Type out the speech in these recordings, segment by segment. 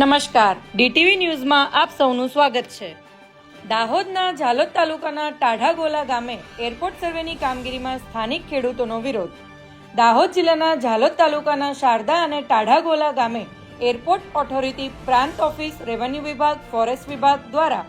નમસ્કાર. ડીટીવી ન્યૂઝમાં આપ સૌનું સ્વાગત છે. દાહોદના ઝાલોદ તાલુકાના ટાઢાગોલા ગામે એરપોર્ટ સર્વેની કામગીરીમાં સ્થાનિક ખેડૂતોનો વિરોધ. દાહોદ જિલ્લાના ઝાલોદ તાલુકાના શારદા અને ટાઢાગોલા ગામે એરપોર્ટ ઓથોરિટી પ્રાંત ઓફિસ, રેવન્યુ વિભાગ, ફોરેસ્ટ વિભાગ દ્વારા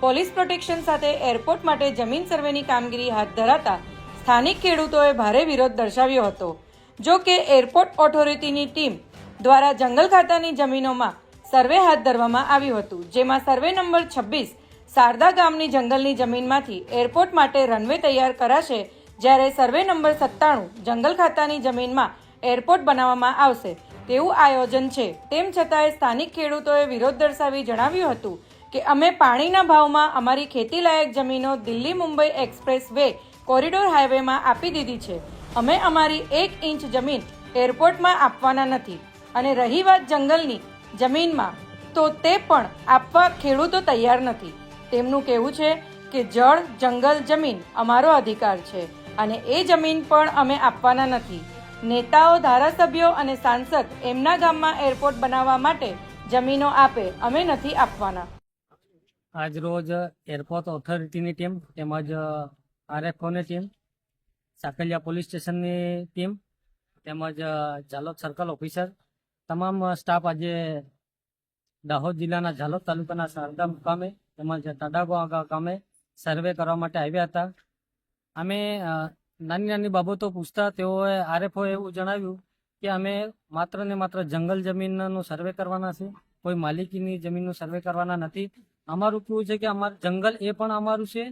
પોલીસ પ્રોટેક્શન સાથે એરપોર્ટ માટે જમીન સર્વેની કામગીરી હાથ ધરાતા સ્થાનિક ખેડૂતોએ ભારે વિરોધ દર્શાવ્યો હતો. જો કે એરપોર્ટ ઓથોરિટીની ટીમ દ્વારા જંગલ ખાતાની જમીનોમાં સર્વે હાથ ધરવામાં આવ્યું હતું, જેમાં સર્વે નંબર છવ્વીસ શારદા ગામની જંગલની જમીનમાંથી એરપોર્ટ માટે રનવે તૈયાર કરાશે, જ્યારે સર્વે નંબર સત્તાણું જંગલ ખાતાની જમીનમાં એરપોર્ટ બનાવવામાં આવશે. તેવું આયોજન છે. તેમ છતાંય સ્થાનિક ખેડૂતોએ વિરોધ દર્શાવી જણાવ્યું હતું કે અમે પાણીના ભાવમાં અમારી ખેતીલાયક જમીનો Delhi Mumbai expressway corridor હાઈવેમાં આપી દીધી છે. અમે અમારી એક ઇંચ જમીન એરપોર્ટમાં આપવાના નથી અને રહી વાત જંગલની જમીનમાં, તો તે પણ આપવા ખેડૂતો તૈયાર નથી. તેમનું કહેવું છે કે જળ, જંગલ, જમીન અમારો અધિકાર છે અને એ જમીન પણ અમે આપવાના નથી. નેતાઓ, ધારાસભ્યો અને સાંસદ એમના ગામમાં એરપોર્ટ બનાવવા માટે જમીનો આપે અમે નથી આપવાના. આજ રોજ એરપોર્ટ ઓથોરિટીની ટીમ તેમજ આરએફઓની ટીમ, સાકલિયા પોલીસ સ્ટેશનની ટીમ તેમજ જાલોદ સર્કલ ઓફિસર તમામ સ્ટાફ આજે દાહોદ જિલ્લાના ઝાલોદ તાલુકાના શારદા મુકામે, તેમજ તડાગો ગામે સર્વે કરવા માટે આવ્યા હતા. અમે નાની નાની બાબતો પૂછતા તેઓએ આરએફઓએ એવું જણાવ્યું કે અમે માત્ર ને માત્ર જંગલ જમીનનું સર્વે કરવાના છે, કોઈ માલિકીની જમીનનું સર્વે કરવાના નથી. અમારું કેવું છે કે અમારું જંગલ એ પણ અમારું છે,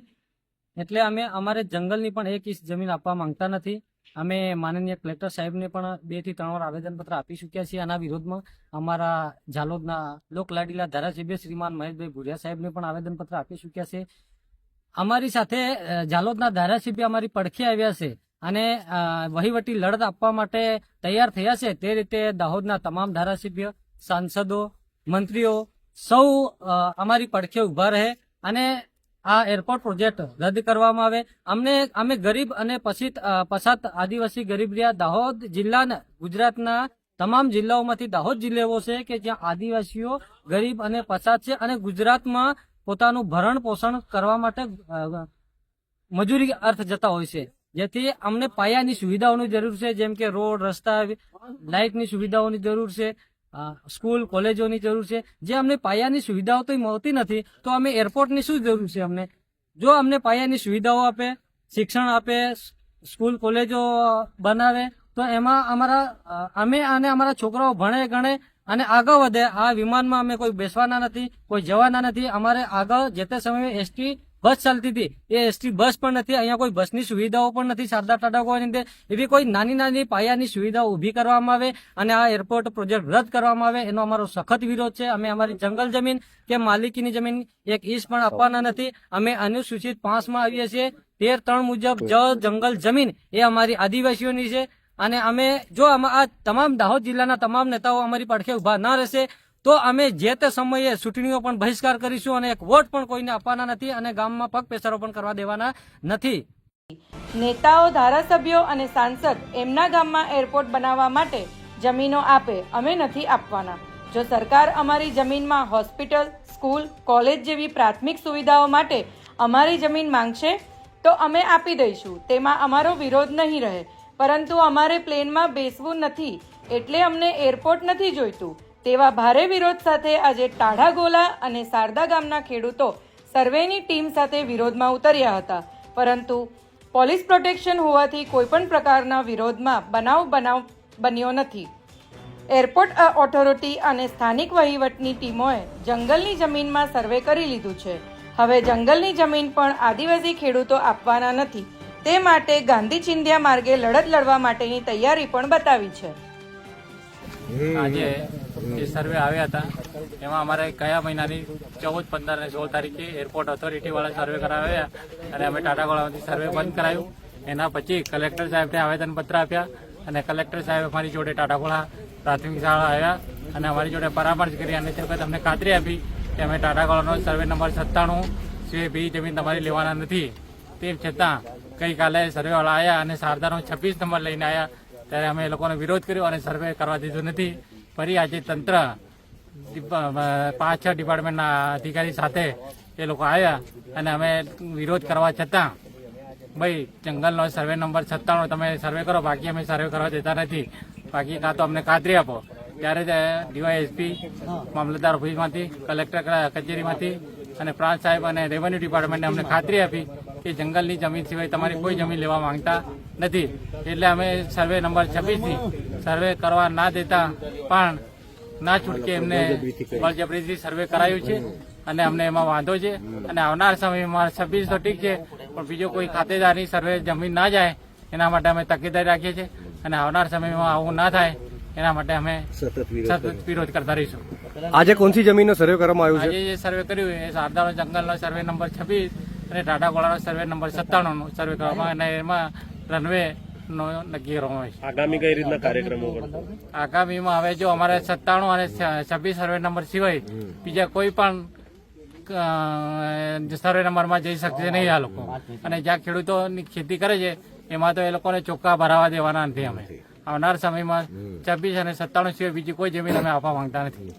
એટલે અમે અમારે જંગલની પણ એક ઇંચ જમીન આપવા માંગતા નથી. અમે માનનીય કલેક્ટર સાહેબને પણ બેથી ત્રણ વાર આવેદનપત્ર આપી ચૂક્યા છીએ. આના વિરોધમાં અમારા ઝાલોદના લોકલાડીલા ધારાસભ્ય શ્રીમાન મહેશભાઈ ભુરિયા સાહેબને પણ આવેદનપત્ર આપી ચૂક્યા છે. અમારી સાથે ઝાલોદના ધારાસભ્ય અમારી પડખે આવ્યા છે અને વહીવટી લડત આપવા માટે તૈયાર થયા છે. તે રીતે દાહોદના તમામ ધારાસભ્ય, સાંસદો, મંત્રીઓ સૌ અમારી પડખે ઊભા રહે અને આ એરપોર્ટ પ્રોજેક્ટ રદ કરવામાં આવે. અમને, અમે ગરીબ અને પછીત પછાત આદિવાસી ગરીબ રહ્યા. દાહોદ જિલ્લાના, ગુજરાતના તમામ જિલ્લાઓમાંથી દાહોદ જિલ્લો છે કે જ્યાં આદિવાસીઓ ગરીબ અને પછાત છે અને ગુજરાતમાં પોતાનું ભરણ પોષણ કરવા માટે મજૂરી અર્થ જતા હોય છે. જેથી અમને પાયાની સુવિધાઓની જરૂર છે, જેમ કે રોડ, રસ્તા, લાઇટની સુવિધાઓની જરૂર છે. સ્કૂલ, કોલેજોની જરૂર છે. જે અમને પાયાની સુવિધાઓ તો મળતી નથી, તો અમે એરપોર્ટની શું જરૂર છે અમને? જો અમને પાયાની સુવિધાઓ આપે, શિક્ષણ આપે સ્કૂલ, કોલેજો બનાવે, તો એમાં અમારા અમે અને અમારા છોકરાઓ ભણે ગણે અને આગળ વધે. આ વિમાનમાં અમે કોઈ બેસવાના નથી, કોઈ જવાના નથી. અમારે આગળ જે તે સમયે એસટી બસ ચાલતી હતી. એ એસટી બસ પણ નથી, અહીંયા કોઈ બસની સુવિધાઓ પણ નથી સરદાર ટાટાકોની અંદર એવી કોઈ નાની નાની પાયાની સુવિધાઓ ઊભી કરવામાં આવે અને આ એરપોર્ટ પ્રોજેક્ટ રદ કરવામાં આવે, એનો અમારો સખત વિરોધ છે. અમે અમારી જંગલ જમીન કે માલિકીની જમીન એક ઈસ પણ આપવાના નથી. અમે અનુસૂચિત પાંચમાં આવીએ છીએ. તેર ત્રણ મુજબ જ જંગલ જમીન એ અમારી આદિવાસીઓની છે. અને અમે જો આ તમામ દાહોદ જિલ્લાના તમામ નેતાઓ અમારી પડખે ઊભા ન રહેશે તો અમે જે તે સમયે ચૂંટણીઓ પણ બહિષ્કાર કરીશું અને એક વોટ પણ કોઈને આપવાના નથી અને ગામમાં પગ પેસારો પણ કરવા દેવાના નથી. નેતાઓ, ધારાસભ્યો અને સાંસદ એમના ગામમાં એરપોર્ટ બનાવવા માટે જમીનો આપે, અમે નથી આપવાના. જો સરકાર અમારી જમીનમાં હોસ્પિટલ, સ્કૂલ, કોલેજ જેવી પ્રાથમિક સુવિધાઓ માટે અમારી જમીન માંગશે, તો અમે આપી દઈશું. તેમાં અમારો વિરોધ નહીં રહે. પરંતુ અમારે પ્લેનમાં બેસવું નથી. એટલે અમને એરપોર્ટ નથી જોઈતું. તેવા ભારે વિરોધ સાથે આજે ટાઢાગોલા અને શારદા ગામના ખેડૂતો સર્વેની ટીમ સાથે વિરોધમાં ઉતર્યા હતા. પરંતુ પોલીસ પ્રોટેક્શન હોવાથી કોઈપણ પ્રકારના વિરોધમાં બનાવ બનાવ બન્યો નથી. એરપોર્ટ ઓથોરિટી અને સ્થાનિક વહીવટની ટીમોએ જંગલની જમીનમાં સર્વે કરી લીધું છે. હવે જંગલની જમીન પણ આદિવાસી ખેડૂતો આપવાના નથી. તે માટે ગાંધી ચિંધ્યા માર્ગે લડત લડવા માટેની તૈયારી પણ બતાવી છે. આજે જે સર્વે આવ્યા હતા. એમાં અમારે કયા મહિનાની? ચૌદ, પંદર અને સોળ તારીખે એરપોર્ટ ઓથોરિટી વાળા સર્વે કરાવ્યા અને અમે ટાટાગોળામાંથી સર્વે બંધ કરાયું. એના પછી કલેક્ટર સાહેબને આવેદનપત્ર આપ્યા અને કલેક્ટર સાહેબ અમારી જોડે ટાટાગોળા પ્રાથમિક શાળા આવ્યા અને અમારી જોડે પરામર્શ કરી અને તે વખત ખાતરી આપી કે અમે ટાટાગોળાનો સર્વે નંબર સત્તાણું છે બી જમીન તમારી લેવાના નથી. તેમ છતાં ગઈકાલે સર્વેવાળા આવ્યા અને શારદાનો છવ્વીસ નંબર લઈને આવ્યા. ત્યારે અમે એ લોકોનો વિરોધ કર્યો અને સર્વે કરવા દીધું નથી. ફરી આજે તંત્ર પાંચ, છ ડિપાર્ટમેન્ટના અધિકારી સાથે એ લોકો આવ્યા અને અમે વિરોધ કરવા છતાં, ભાઈ, જંગલનો સર્વે નંબર સત્તાણું તમે સર્વે કરો, બાકી અમે સર્વે કરવા દેતા નથી. બાકી કાં તો અમને ખાતરી આપો. ત્યારે ડીવાયએસપી મામલતદાર ઓફિસમાંથી, કલેક્ટર કચેરીમાંથી અને પ્રાંત સાહેબ અને રેવન્યુ ડિપાર્ટમેન્ટને અમને ખાતરી આપી કે જંગલની જમીન સિવાય તમારી કોઈ જમીન લેવા માંગતા નથી. એટલે અમે સર્વે નંબર છવ્વીસથી સર્વે કરવા ના દેતા પણ ના છૂટકે એમને બળજબરીથી સર્વે કરાયું છે અને અમને એમાં વાંધો છે. અને આવનાર સમયમાં છવ્વીસ તો ઠીક છે પણ બીજો કોઈ ખાતેદારની સર્વે જમીન ના જાય એના માટે અમે તકેદારી રાખીએ છીએ. અને આવનાર સમયમાં આવું ના થાય એના માટે અમે સતત વિરોધ કરતા રહીશું. આજે કોણસી જમીનનો સર્વે કરવામાં આવ્યો છે? આજે જે સર્વે કર્યું એ શારદાનો જંગલનો સર્વે નંબર છવ્વીસ અને ટાટાગોળાનો સર્વે નંબર સત્તાણુંનો સર્વે કરવામાં અને એમાં રનવે નો નક્કી આવે છે આગામી કઈ રીતના કાર્યક્રમો આગામીમાં હવે જો અમારે સત્તાણું અને છવ્વીસ સર્વે નંબર સિવાય બીજા કોઈ પણ સર્વે નંબરમાં જઈ શકશે નહીં આ લોકો. અને જ્યાં ખેડૂતોની ખેતી કરે છે એમાં તો એ લોકોને ચોખ્ખા ભરાવા દેવાના નથી અમે. આવનાર સમયમાં છવ્વીસ અને સત્તાણું સિવાય બીજી કોઈ જમીન અમે આપવા માંગતા નથી.